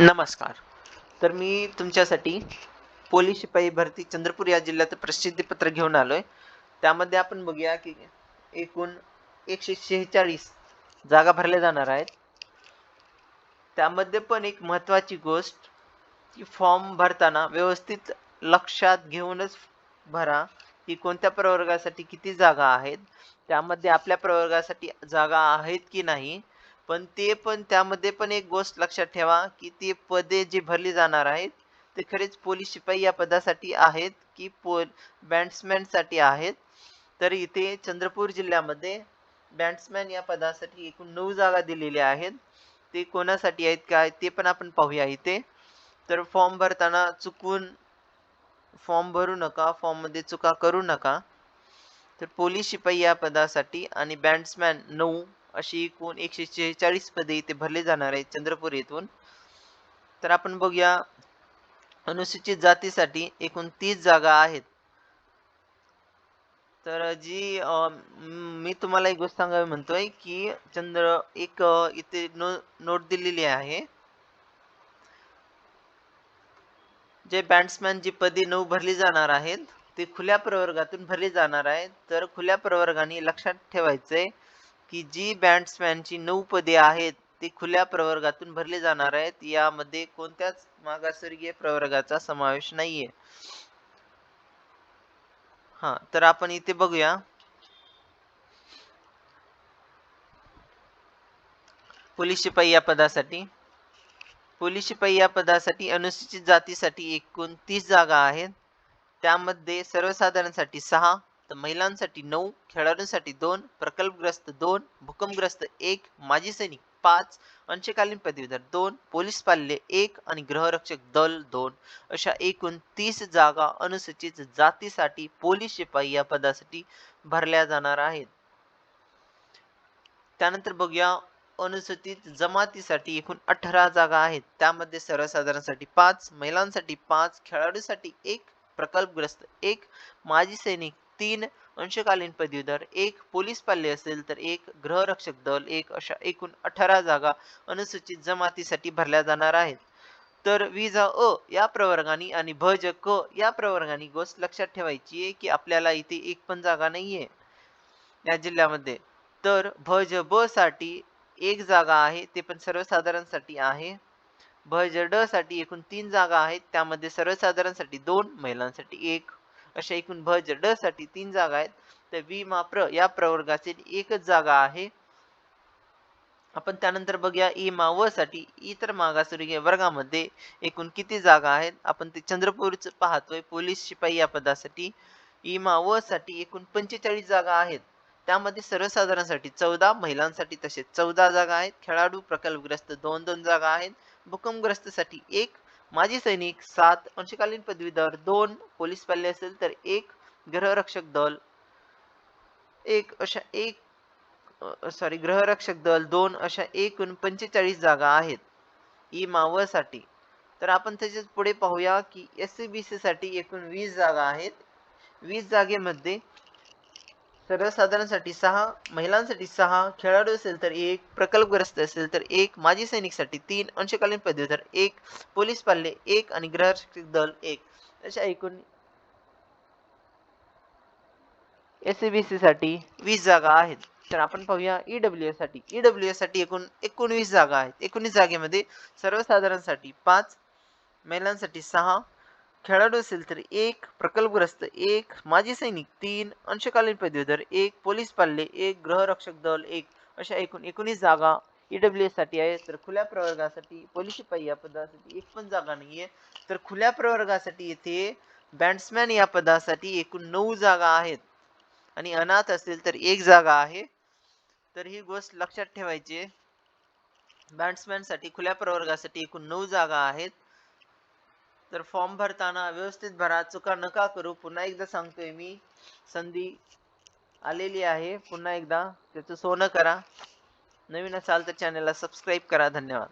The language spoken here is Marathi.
नमस्कार. तर मी तुमच्यासाठी पोलीस शिपाई भरती चंद्रपूर या जिल्ह्यात प्रसिद्धीपत्र घेऊन आलोय. त्यामध्ये आपण बघूया की एकूण एकशे शेहेचाळीस जागा भरल्या जाणार आहेत. त्यामध्ये पण एक महत्त्वाची गोष्ट की फॉर्म भरताना व्यवस्थित लक्षात घेऊनच भरा की कोणत्या प्रवर्गासाठी किती जागा आहेत. त्यामध्ये आपल्या प्रवर्गासाठी जागा आहेत की नाही. पण ते पण त्यामध्ये पण एक गोष्ट लक्षात ठेवा की ते पदे जी भरली जाणार आहेत ते खरेच पोलीस शिपाई या पदासाठी आहेत की पो बॅट्समॅनसाठी आहेत. तर इथे चंद्रपूर जिल्ह्यामध्ये बॅट्समॅन या पदासाठी एकूण नऊ जागा दिलेल्या आहेत. ते कोणासाठी आहेत काय ते पण आपण पाहूया इथे. तर फॉर्म भरताना चुकून फॉर्म भरू नका फॉर्ममध्ये चुका करू नका. तर पोलीस शिपाई या पदासाठी आणि बॅट्समॅन नऊ अशी एकूण एकशे शेहेचाळीस पदे इथे भरले जाणार आहेत चंद्रपूर येथून. तर आपण बघूया अनुसूचित जातीसाठी एकूण तीस जागा आहेत. तर जी मी तुम्हाला एक गोष्ट सांगावी म्हणतोय की चंद्र एक इथे नो नोट दिलेली आहे. जे बॅट्समॅन जी पदी नऊ भरली जाणार आहेत ते खुल्या प्रवर्गातून भरली जाणार आहेत. तर खुल्या प्रवर्गाने लक्षात ठेवायचंय की जी बॅट्समॅनची नऊ पदे आहेत ती खुल्या प्रवर्गातून भरले जाणार आहेत. यामध्ये कोणत्याच मागासवर्गीय प्रवर्गाचा समावेश नाहीये. हा तर आपण इथे बघूया. पोलीस शिपाई या पदासाठी. पोलीस शिपाई या पदासाठी अनुसूचित जातीसाठी एकूण तीस जागा आहेत. त्यामध्ये सर्वसाधारणसाठी सहा तर महिलांसाठी नऊ खेळाडूंसाठी दोन प्रकल्पग्रस्त दोन भूकंपग्रस्त एक माजी सैनिक पाच अंशकालीन पदवीधर दोन पोलीस पाल्य एक आणि गृहरक्षक दल दोन. अशा एकूण तीस जागा अनुसूचित जातीसाठी पोलीस शिपाई या पदासाठी भरल्या जाणार आहेत. त्यानंतर बघूया अनुसूचित जमातीसाठी एकूण अठरा जागा आहेत. त्यामध्ये सर्वसाधारणसाठी पाच महिलांसाठी पाच खेळाडूसाठी एक प्रकल्पग्रस्त एक माजी सैनिक तीन अंशकालीन पदवीधर एक पोलीस पाल्य असेल तर एक गृहरक्षक दल एक अशा एकूण अठरा जागा अनुसूचित जमातीसाठी भरल्या जाणार आहेत. तर विजा अ या प्रवर्गाने आणि भज क या प्रवर्गाने गोष्ट लक्षात ठेवायची आहे की आपल्याला इथे एक पण जागा नाहीये या जिल्ह्यामध्ये. तर भज ब साठी एक जागा आहे ते पण सर्वसाधारणसाठी आहे. भज ड साठी एकूण तीन जागा आहेत त्यामध्ये सर्वसाधारणसाठी दोन महिलांसाठी एक. अशा एकूण भ ज ड साठी तीन जागा आहेत. तर वि मा प्र या प्रवर्गाची एकच जागा आहे. आपण त्यानंतर बघूया ई मा व साठी इतर मागासवर्गीय वर्गामध्ये एकूण किती जागा आहेत. आपण ते चंद्रपूरच पाहतोय. पोलीस शिपाई या पदासाठी. ई मा व साठी एकूण पंचेचाळीस जागा आहेत. त्यामध्ये सर्वसाधारणसाठी चौदा महिलांसाठी तसेच चौदा जागा आहेत. खेळाडू प्रकल्पग्रस्त दोन दोन जागा आहेत. भूकंपग्रस्त साठी एक माजी सैनिक सात अंशकालीन पदवीधर दोन पोलीस पाल्य असेल तर एक ग्रहरक्षक दल एक अशा एक सॉरी ग्रहरक्षक दल दोन अशा एकूण पंचेचाळीस जागा आहेत. ई मावळसाठी. तर आपण त्याच्यात पुढे पाहूया की एस सी बी सी साठी एकूण वीस जागा आहेत. वीस जागेमध्ये सर्वसाधारणसाठी सहा महिलांसाठी सहा खेळाडू असेल तर एक प्रकल्पग्रस्त असेल तर एक माजी सैनिकसाठी तीन अंशकालीन पदवीधर एक पोलीस पाल्ले एक आणि गृहरक्षक दल एक. अशा एकूण एस बी सी साठी वीस जागा आहेत. तर आपण पाहूया ईडब्ल्यू डब्ल्यू साठी. ईडब्ल्यू डब्ल्यू साठी एकूण एकोणवीस जागा आहेत. एकोणीस जागेमध्ये सर्वसाधारणसाठी पाच महिलांसाठी सहा खेळाडू असेल तर एक प्रकल्पग्रस्त एक माजी सैनिक तीन अंशकालीन पदवीधर एक पोलीस पाल्ले एक गृहरक्षक दल एक अशा एकूण एकोणीस जागा ईडब्ल्यू एससाठी आहे तर खुल्या प्रवर्गासाठी पोलीस शिपाई या पदासाठी एक पण जागा नाही आहे तर खुल्या प्रवर्गासाठी येथे बॅट्समॅन या पदासाठी एकूण नऊ जागा आहेत. आणि अनाथ असेल तर एक जागा आहे. तर ही गोष्ट लक्षात ठेवायची बॅट्समॅनसाठी खुल्या प्रवर्गासाठी एकूण नऊ जागा आहेत. तर फॉर्म भरताना व्यवस्थित भरा. चुका नका करू. पुन्हा एकदा सांगतोय मी. संधी आलेली आहे. पुन्हा एकदा त्याचं सोनं करा. नवीन असाल तर चॅनलला सबस्क्राईब करा. धन्यवाद.